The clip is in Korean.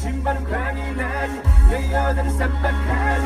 신발은 광이 나지 내 여자는 쌈박하지